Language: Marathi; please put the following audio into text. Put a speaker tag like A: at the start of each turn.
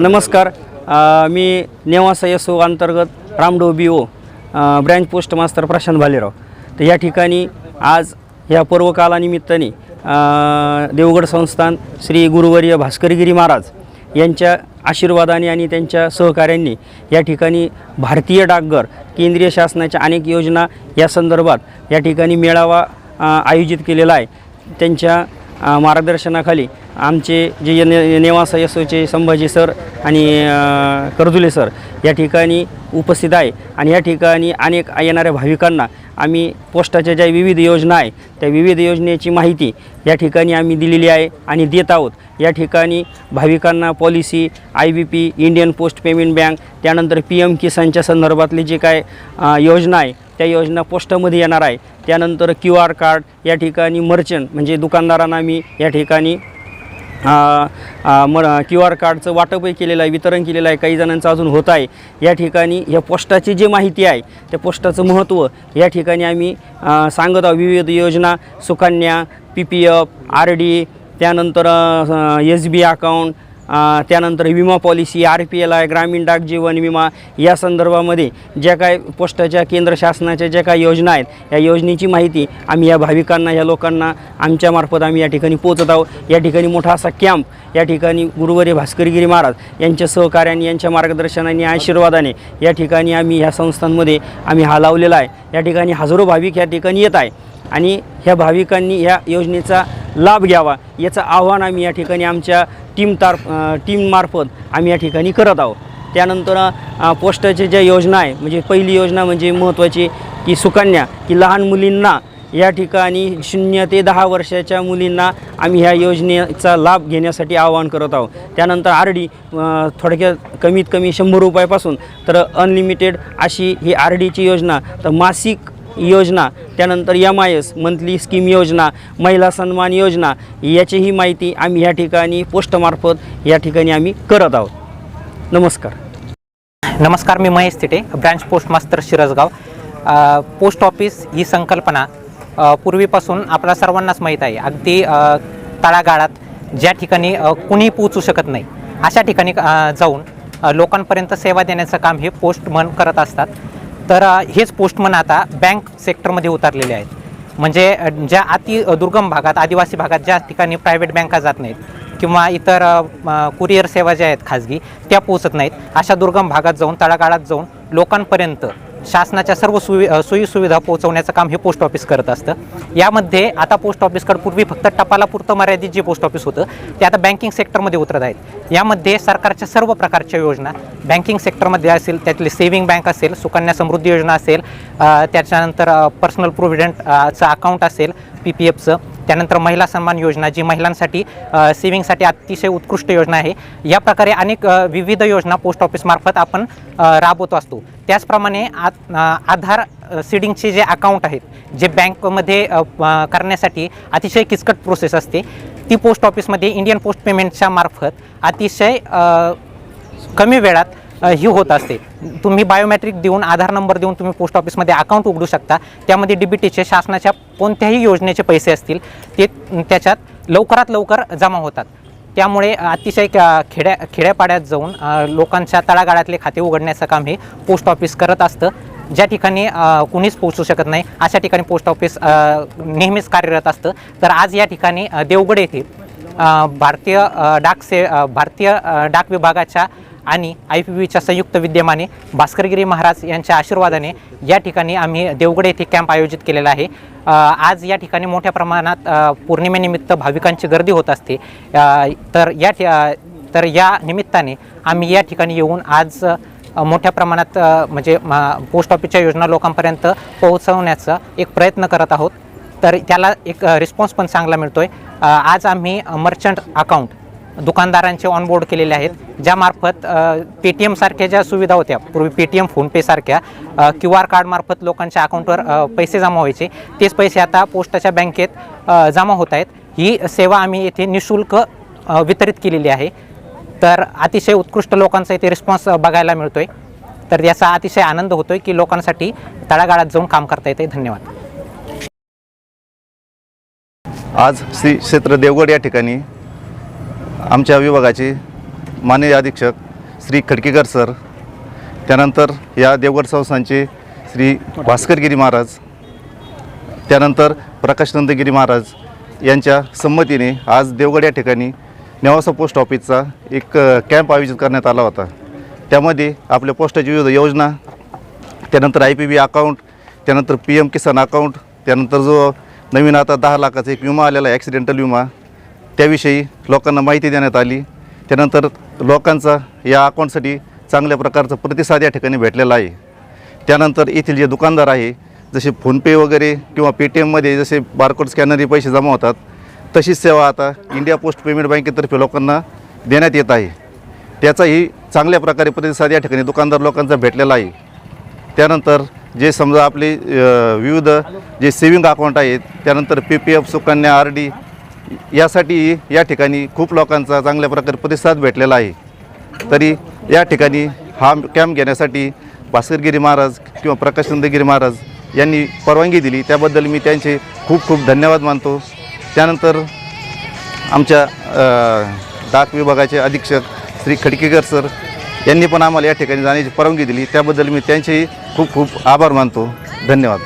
A: नमस्कार. मी नेवासा एस ओ अंतर्गत रामडो बी ओ ब्रँच पोस्ट मास्तर प्रशांत भालेराव. तर या ठिकाणी आज ह्या पर्वकालानिमित्ताने देवगड संस्थान श्री गुरुवर्य भास्करगिरी महाराज यांच्या आशीर्वादाने आणि त्यांच्या सहकार्यांनी या ठिकाणी भारतीय डाकघर केंद्रीय शासनाच्या अनेक योजना या संदर्भात या ठिकाणी मेळावा आयोजित केलेला आहे. त्यांच्या मार्गदर्शनाखाली आमचे जे ने नेवासा यसोचे संभाजी सर आणि कर्जुले सर या ठिकाणी उपस्थित आहे. आणि या ठिकाणी अनेक येणाऱ्या भाविकांना आम्ही पोस्टाच्या ज्या विविध योजना आहे त्या विविध योजनेची माहिती या ठिकाणी आम्ही दिलेली आहे आणि देत आहोत. या ठिकाणी भाविकांना policy I B P Indian post payment bank त्यानंतर पी एम किसानच्या संदर्भातली जे काय योजना आहे त्या योजना पोस्टामध्ये येणार आहे. त्यानंतर क्यू आर कार्ड या ठिकाणी मर्चंट म्हणजे दुकानदारांना मी या ठिकाणी म क्यू आर कार्डचं वाटपही केलेलं आहे वितरण केलेलं आहे काही जणांचं अजून होत आहे. या ठिकाणी या पोस्टाची जी माहिती आहे त्या पोस्टाचं महत्त्व या ठिकाणी आम्ही सांगत आहोत. विविध योजना Sukanya P P F R D त्यानंतर एस बी अकाउंट त्यानंतर विमा policy R P L I ग्रामीण डाक जीवन विमा या संदर्भामध्ये ज्या काय पोस्टाच्या केंद्र शासनाच्या ज्या काही योजना आहेत या योजनेची माहिती आम्ही या भाविकांना या लोकांना आमच्यामार्फत आम्ही या ठिकाणी पोचत आहोत. या ठिकाणी मोठा असा कॅम्प या ठिकाणी गुरुवारी भास्करगिरी महाराज यांच्या सहकार्याने यांच्या मार्गदर्शनाने आशीर्वादाने या ठिकाणी आम्ही ह्या संस्थांमध्ये आम्ही हा लावलेला आहे. या ठिकाणी हजारो भाविक या ठिकाणी येत आहे आणि ह्या भाविकांनी ह्या योजनेचा लाभ घ्यावा याचं आव्हान आम्ही या ठिकाणी आमच्या टीम तार टीममार्फत आम्ही या ठिकाणी करत आहोत. त्यानंतर अ, पोस्टाच्या ज्या योजना आहे म्हणजे पहिली योजना म्हणजे महत्त्वाची की सुकन्या की लहान मुलींना या ठिकाणी शून्य ते दहा वर्षाच्या मुलींना आम्ही ह्या योजनेचा लाभ घेण्यासाठी आवाहन करत आहोत. त्यानंतर आर डी थोडक्यात कमीत कमी शंभर रुपयापासून तर अनलिमिटेड अशी ही आर डीची योजना तर मासिक योजना त्यानंतर M I S monthly scheme योजना महिला सन्मान योजना याचीही माहिती आम्ही या ठिकाणी पोस्टमार्फत या ठिकाणी आम्ही करत आहोत. नमस्कार.
B: नमस्कार मी Mahesh Tite branch post master Shirasgaon post office ही संकल्पना पूर्वीपासून आपल्या सर्वांनाच माहीत आहे. अगदी तळागाळात ज्या ठिकाणी कुणीही पोचू शकत नाही अशा ठिकाणी जाऊन लोकांपर्यंत सेवा देण्याचं काम हे पोस्टमन करत असतात. तर हेच पोस्टमन आता बँक सेक्टरमध्ये उतरलेले आहेत. म्हणजे ज्या अति दुर्गम भागात आदिवासी भागात ज्या ठिकाणी प्रायव्हेट बँका जात नाहीत किंवा इतर कुरिअर सेवा ज्या आहेत खाजगी त्या पोचत नाहीत. अशा दुर्गम भागात जाऊन तळागाळात जाऊन लोकांपर्यंत शासनाच्या सर्व सुवि सोयीसुविधा पोहोचवण्याचं काम हे पोस्ट ऑफिस करत असतं. यामध्ये आता पोस्ट ऑफिसकडे पूर्वी फक्त टपालापुरतं मर्यादित जे पोस्ट ऑफिस होतं ते आता बँकिंग सेक्टरमध्ये उतरत आहेत. यामध्ये सरकारच्या सर्व प्रकारच्या योजना बँकिंग सेक्टरमध्ये असेल त्यातली सेव्हिंग बँक असेल सुकन्या समृद्धी योजना असेल त्याच्यानंतर पर्सनल प्रोव्हिडंटचं अकाउंट असेल पी पी एफचं त्यानंतर महिला सन्मान योजना जी महिलांसाठी सेविंगसाठी अतिशय उत्कृष्ट योजना आहे. या प्रकारे अनेक विविध योजना पोस्ट ऑफिसमार्फत आपण राबवत असतो. त्याचप्रमाणे आ आधार सीडिंगचे जे अकाउंट आहेत जे बँकमध्ये करण्यासाठी अतिशय किचकट प्रोसेस असते. ती पोस्ट ऑफिसमध्ये इंडियन पोस्ट पेमेंटच्या मार्फत अतिशय कमी वेळात ही होत असते. तुम्ही बायोमॅट्रिक देऊन आधार नंबर देऊन तुम्ही पोस्ट ऑफिसमध्ये अकाउंट उघडू शकता. त्यामध्ये डी बी टीचे शासनाच्या कोणत्याही योजनेचे पैसे असतील ते त्याच्यात लवकरात लवकर जमा होतात. त्यामुळे अतिशय खेड्या खेड्यापाड्यात जाऊन लोकांच्या तळागाळातले खाते उघडण्याचं काम हे पोस्ट ऑफिस करत असतं. ज्या ठिकाणी कुणीच पोहोचू शकत नाही अशा ठिकाणी पोस्ट ऑफिस नेहमीच कार्यरत असतं. तर आज या ठिकाणी देवगड येथे भारतीय डाक से भारतीय डाक विभागाच्या आणि आय पी बीच्या संयुक्त विद्यमाने भास्करगिरी महाराज यांच्या आशीर्वादाने या ठिकाणी आम्ही देवगड येथे कॅम्प आयोजित केलेला आहे. आज या ठिकाणी मोठ्या प्रमाणात पौर्णिमेनिमित्त भाविकांची गर्दी होत असते. तर या ठि तर या निमित्ताने आम्ही या ठिकाणी येऊन आज मोठ्या प्रमाणात म्हणजे पोस्ट ऑफिसच्या योजना लोकांपर्यंत पोहोचवण्याचा एक प्रयत्न करत आहोत. तर त्याला एक रिस्पॉन्स पण चांगला मिळतो आहे आज आम्ही मर्चंट अकाउंट दुकानदारांचे ऑनबोर्ड केलेले आहेत ज्यामार्फत पेटीएमसारख्या ज्या सुविधा होत्या पूर्वी पेटीएम फोनपेसारख्या क्यू आर कार्डमार्फत लोकांच्या अकाउंटवर पैसे जमा व्हायचे. तेच पैसे आता पोस्टाच्या बँकेत जमा होत आहेत. ही सेवा आम्ही येथे निशुल्क वितरित केलेली आहे. तर अतिशय उत्कृष्ट लोकांचा इथे रिस्पॉन्स बघायला मिळतो आहे तर याचा अतिशय आनंद होतो आहे की लोकांसाठी तळागाळात जाऊन काम करता येते धन्यवाद.
C: आज श्री क्षेत्र देवगड या ठिकाणी आमच्या विभागाचे माननीय अधीक्षक श्री खडकेकर सर त्यानंतर या देवगड संस्थांचे श्री भास्करगिरी महाराज त्यानंतर प्रकाश नंदगिरी महाराज यांच्या संमतीने आज देवगड या ठिकाणी नेवासा पोस्ट ऑफिसचा एक कॅम्प आयोजित करण्यात आला होता. त्यामध्ये आपल्या पोस्टाची विविध योजना त्यानंतर आय पी बी अकाउंट त्यानंतर पी एम किसान अकाउंट त्यानंतर जो नवीन आता दहा लाखाचा एक विमा आलेला आहे ॲक्सिडेंटल विमा त्याविषयी लोकांना माहिती देण्यात आली. त्यानंतर लोकांचा या अकाउंटसाठी चांगल्या प्रकारचा प्रतिसाद या ठिकाणी भेटलेला आहे. त्यानंतर येथील जे दुकानदार आहे जसे फोनपे वगैरे किंवा पेटीएममध्ये जसे बारकोड स्कॅनरने पैसे जमा होतात तशीच सेवा आता इंडिया पोस्ट पेमेंट बँकेतर्फे लोकांना देण्यात येत आहे. त्याचाही चांगल्या प्रकारे प्रतिसाद या ठिकाणी दुकानदार लोकांचा भेटलेला आहे. त्यानंतर जे समजा आपले विविध जे सेविंग अकाउंट आहेत त्यानंतर P P F Sukanya R D यासाठी या ठिकाणी खूप लोकांचा चांगल्या प्रकारे प्रतिसाद भेटलेला आहे. तरी या ठिकाणी हा कॅम्प घेण्यासाठी भास्करगिरी महाराज किंवा प्रकाशनंदगिरी महाराज यांनी परवानगी दिली. त्याबद्दल मी त्यांचे खूप खूप धन्यवाद मानतो. त्यानंतर आमच्या डाक विभागाचे अधीक्षक श्री खडकेकर सर यांनी पण आम्हाला या ठिकाणी जाण्याची परवानगी दिली. त्याबद्दल मी त्यांचेही खूप खूप आभार मानतो. धन्यवाद.